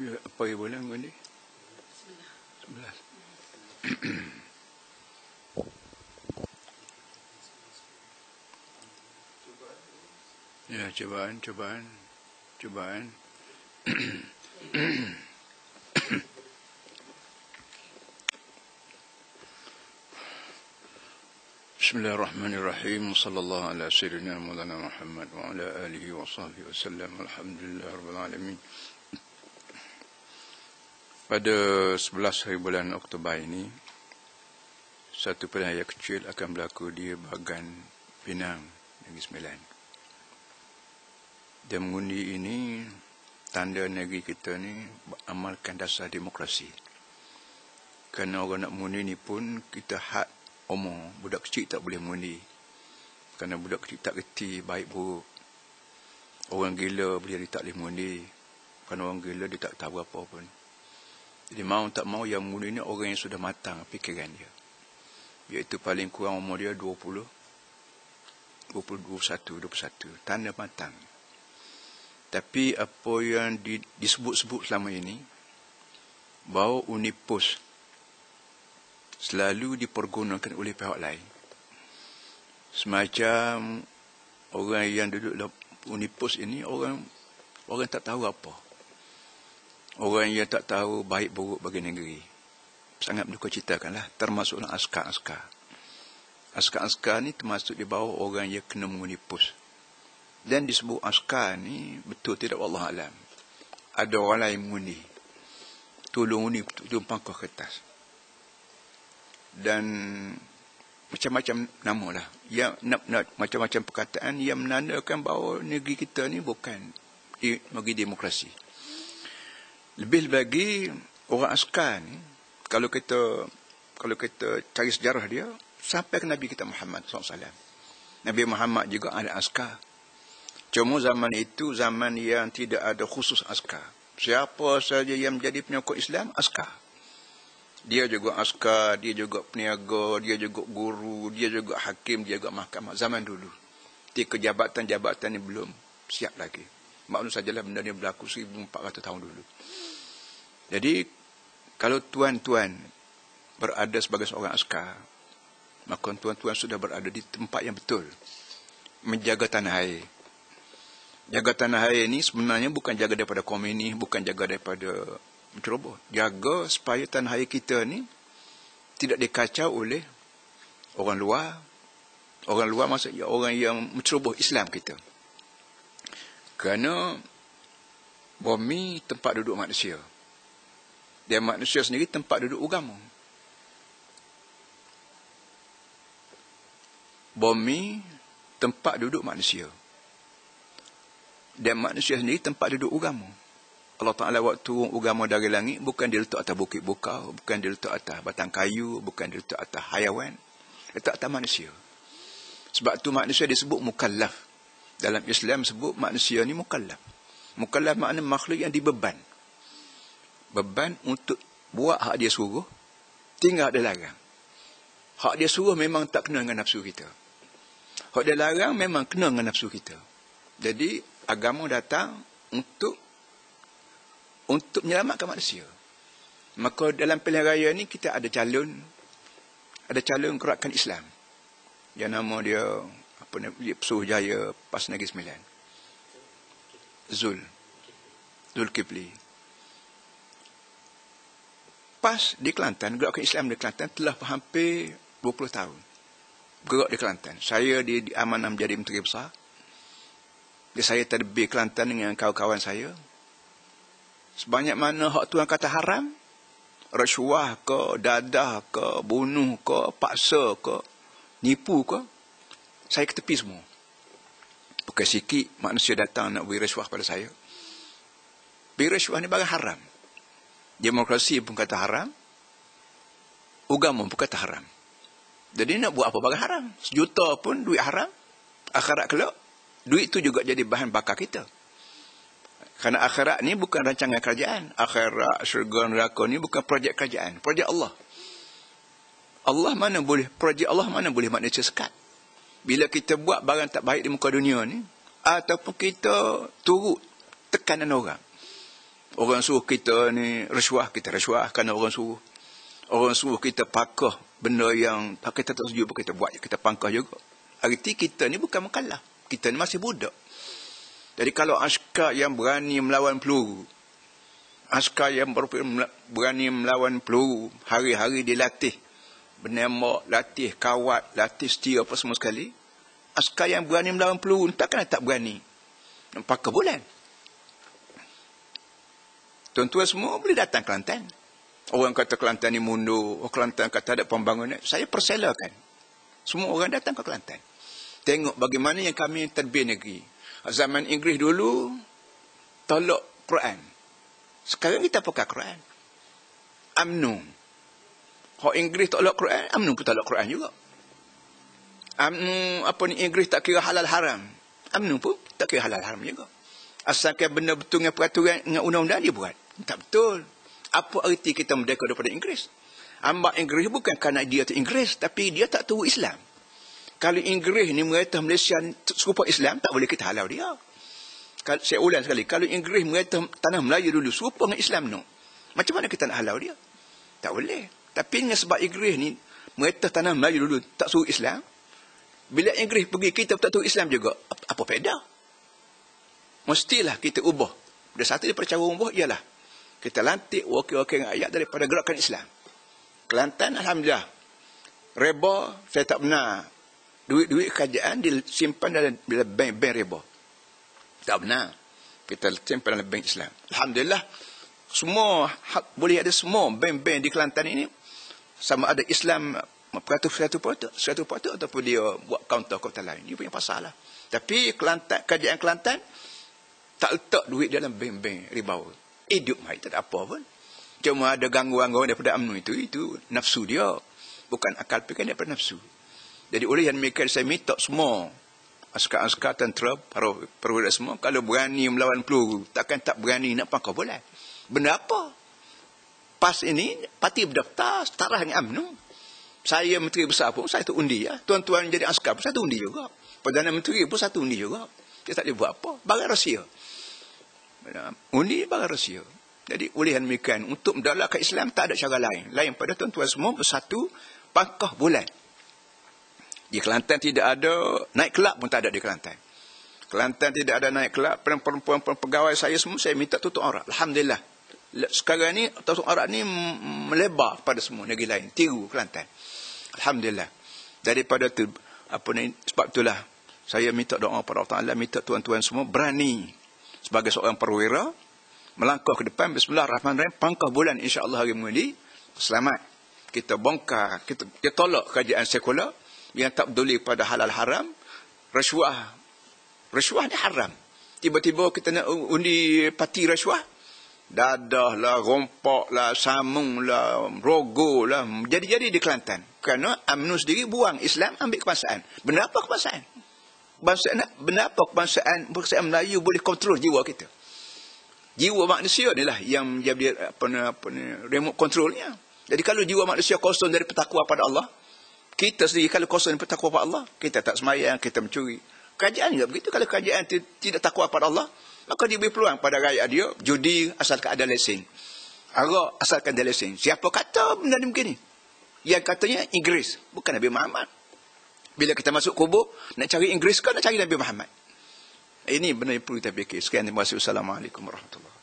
Ya, apa yang boleh mengundi? Sebelas. ya, cobaan, cobaan, cobaan. بسم الله الرحمن الرحيم وصلى الله على سيدنا مولانا محمد وعلى آله وصحبه وسلم الحمد لله رب العالمين Pada 11 hari bulan Oktober ini Satu perayaan kecil akan berlaku di bahagian Pinang Negeri Sembilan. Dan mengundi ini Tanda negeri kita ni Amalkan dasar demokrasi. Kerana orang nak mengundi ni pun Kita hak umur Budak kecil tak boleh mengundi. Kerana budak kecil tak kerti baik buruk. Orang gila boleh tak boleh mengundi. Kerana orang gila dia tak tahu apa pun jadi mau tak mau yang muda ini orang yang sudah matang fikiran dia. Iaitu paling kurang umur dia 20, 20, 21, 21. Tanda matang. Tapi apa yang di, disebut-sebut selama ini, bahawa Unipos selalu dipergunakan oleh pihak lain. Semacam orang yang duduk Unipos ini, orang orang tak tahu apa orang yang tak tahu baik buruk bagi negeri. Sangat berduka citakanlah, termasuklah askar-askar. Askar-askar ni termasuk di bawah orang yang kena mengundi pos. Dan disebut askar ni, betul tidak Allah Alam. Ada orang lain mengundi. Tolong undi, tolong pangkah kertas. Dan macam-macam nama lah. Yang, nak, nak, macam-macam perkataan yang menandakan bahawa negeri kita ni bukan di, bagi demokrasi. Lebih lagi orang askar ni kalau kita kalau kita cari sejarah dia sampai ke Nabi kita Muhammad SAW. Nabi Muhammad juga ada askar. Cuma zaman itu zaman yang tidak ada khusus askar. Siapa saja yang menjadi penyokong Islam askar. Dia juga askar, dia juga peniaga, dia juga guru, dia juga hakim, dia juga mahkamah zaman dulu. Ketika jabatan-jabatan ni belum siap lagi. Maklum sajalah benda ni berlaku 1400 tahun dulu. Jadi kalau tuan-tuan berada sebagai seorang askar, maka tuan-tuan sudah berada di tempat yang betul. Menjaga tanah air. Jaga tanah air ini sebenarnya bukan jaga daripada komuni, bukan jaga daripada menceroboh. Jaga supaya tanah air kita ni tidak dikacau oleh orang luar. Orang luar maksudnya orang yang menceroboh Islam kita. Kerana bumi tempat duduk manusia. Dan manusia sendiri tempat duduk agama. Bumi tempat duduk manusia. Dan manusia sendiri tempat duduk agama. Allah Ta'ala waktu agama dari langit bukan dia letak atas bukit bukau, bukan dia letak atas batang kayu, bukan dia letak atas hayawan. Letak atas manusia. Sebab tu manusia disebut mukallaf. Dalam Islam sebut manusia ni mukallaf. Mukallaf makna makhluk yang dibeban. Beban untuk buat hak dia suruh tinggal dia larang. Hak dia suruh memang tak kena dengan nafsu kita. Hak dia larang memang kena dengan nafsu kita. Jadi agama datang untuk untuk menyelamatkan manusia. Maka dalam pilihan raya ni kita ada calon ada calon gerakan Islam. Yang nama dia apa dia Pesuh Jaya Pas Negeri Sembilan Zul Zul Kipli PAS di Kelantan, gerakan Islam di Kelantan telah hampir 20 tahun. Gerak di Kelantan. Saya di, di amanah menjadi menteri besar. Jadi saya terbit Kelantan dengan kawan-kawan saya. Sebanyak mana hak tuan kata haram, rasuah ke, dadah ke, bunuh ke, paksa ke, nipu ke, saya ketepi semua. Bukan sikit manusia datang nak beri rasuah pada saya. Beri rasuah ni barang haram. Demokrasi pun kata haram. Agama pun kata haram. Jadi nak buat apa bagi haram? Sejuta pun duit haram. Akhirat kelak. Duit itu juga jadi bahan bakar kita. Karena akhirat ni bukan rancangan kerajaan. Akhirat, syurga, neraka ni bukan projek kerajaan. Projek Allah. Allah mana boleh, projek Allah mana boleh manusia sekat. Bila kita buat barang tak baik di muka dunia ni, ataupun kita turut tekanan orang Orang suruh kita ni rasuah, kita rasuah kerana orang suruh. Orang suruh kita pakah benda yang tak kita tak setuju kita buat, kita pangkah juga. Arti kita ni bukan mekalah. Kita ni masih budak. Jadi kalau askar yang berani melawan peluru, askar yang berani melawan peluru, hari-hari dilatih, bernama latih kawat, latih setia apa semua sekali, askar yang berani melawan peluru, takkan tak berani. Pakai bulan. Tuan-tuan semua boleh datang Kelantan. Orang kata Kelantan ni mundur. Oh, Kelantan kata ada pembangunan. Saya perselakan. Semua orang datang ke Kelantan. Tengok bagaimana yang kami terbit negeri. Zaman Inggeris dulu, tolak Quran. Sekarang kita pakai Quran. UMNO. Kalau Inggeris tolak Quran, UMNO pun tolak Quran juga. UMNO, apa ni, Inggeris tak kira halal haram. UMNO pun tak kira halal haram juga. Asalkan benda betul dengan peraturan, dengan undang-undang dia buat. Tak betul. Apa arti kita merdeka daripada Inggeris? Ambak Inggeris bukan kerana dia tu Inggeris, tapi dia tak tahu Islam. Kalau Inggeris ni merata Malaysia serupa Islam, tak boleh kita halau dia. Saya ulang sekali, kalau Inggeris merata tanah Melayu dulu serupa dengan Islam no. Macam mana kita nak halau dia? Tak boleh. Tapi dengan sebab Inggeris ni merata tanah Melayu dulu tak suruh Islam, bila Inggeris pergi kita tak tahu Islam juga, apa, apa beda? Mestilah kita ubah. Ada satu daripada cara ubah ialah kita lantik wakil-wakil ayat daripada gerakan Islam. Kelantan, Alhamdulillah. Reba, saya tak benar. Duit-duit kerajaan disimpan dalam bank-bank reba. Tak benar. Kita simpan dalam bank Islam. Alhamdulillah. Semua, boleh ada semua bank-bank di Kelantan ini. Sama ada Islam peratus satu patut, satu patut ataupun dia buat kaunter-kaunter lain. Ini punya pasal lah. Tapi Kelantan, kerajaan Kelantan tak letak duit dalam bank-bank ribau hidup mai tak ada apa pun. Cuma ada gangguan-gangguan daripada UMNO itu itu nafsu dia. Bukan akal fikir daripada nafsu. Jadi oleh yang mereka saya minta semua askar-askar tentera para perwira semua kalau berani melawan peluru takkan tak berani nak pakai bola. Benda apa? Pas ini parti berdaftar setara dengan UMNO saya menteri besar pun saya tu undi ya tuan-tuan jadi askar pun satu undi juga perdana menteri pun satu undi juga dia tak boleh buat apa barang rahsia Undi barang rahsia. Jadi ulihan demikian untuk mendalakkan Islam tak ada cara lain. Lain pada tuan-tuan semua bersatu pangkah bulan. Di Kelantan tidak ada naik kelab pun tak ada di Kelantan. Kelantan tidak ada naik kelab. Perempuan-perempuan pegawai saya semua saya minta tutup aurat. Alhamdulillah. Sekarang ni tutup aurat ni melebar pada semua negeri lain. Tiru Kelantan. Alhamdulillah. Daripada tu apa ni sebab itulah saya minta doa pada Allah Taala minta tuan-tuan semua berani sebagai seorang perwira melangkah ke depan. Bismillahirrahmanirrahim. Pangkah bulan insyaallah hari mengundi selamat. Kita bongkar kita, kita tolak kerajaan sekular yang tak peduli pada halal haram. Rasuah rasuah ni haram. Tiba-tiba kita nak undi parti rasuah dadah lah rompak lah samung lah rogo lah jadi-jadi di Kelantan. Kerana UMNO sendiri buang Islam ambil kebangsaan. Benda apa kebangsaan? Bangsa nak benda apa kebangsaan? Bangsa Melayu boleh kontrol jiwa kita. Jiwa manusia inilah yang menjadi apa ni apa ni remote controlnya. Jadi kalau jiwa manusia kosong dari petakwa pada Allah kita sendiri kalau kosong dari petakwa pada Allah kita tak semayang kita mencuri. Kerajaan juga begitu. Kalau kerajaan tidak takwa pada Allah maka dia beri peluang pada rakyat dia judi asalkan ada lesen arak asalkan ada lesen siapa kata benda ni begini yang katanya Inggeris bukan Nabi Muhammad bila kita masuk kubur, nak cari Inggeris ke nak cari Nabi Muhammad? Ini benar yang perlu kita fikir. Sekian terima kasih. Wassalamualaikum warahmatullahi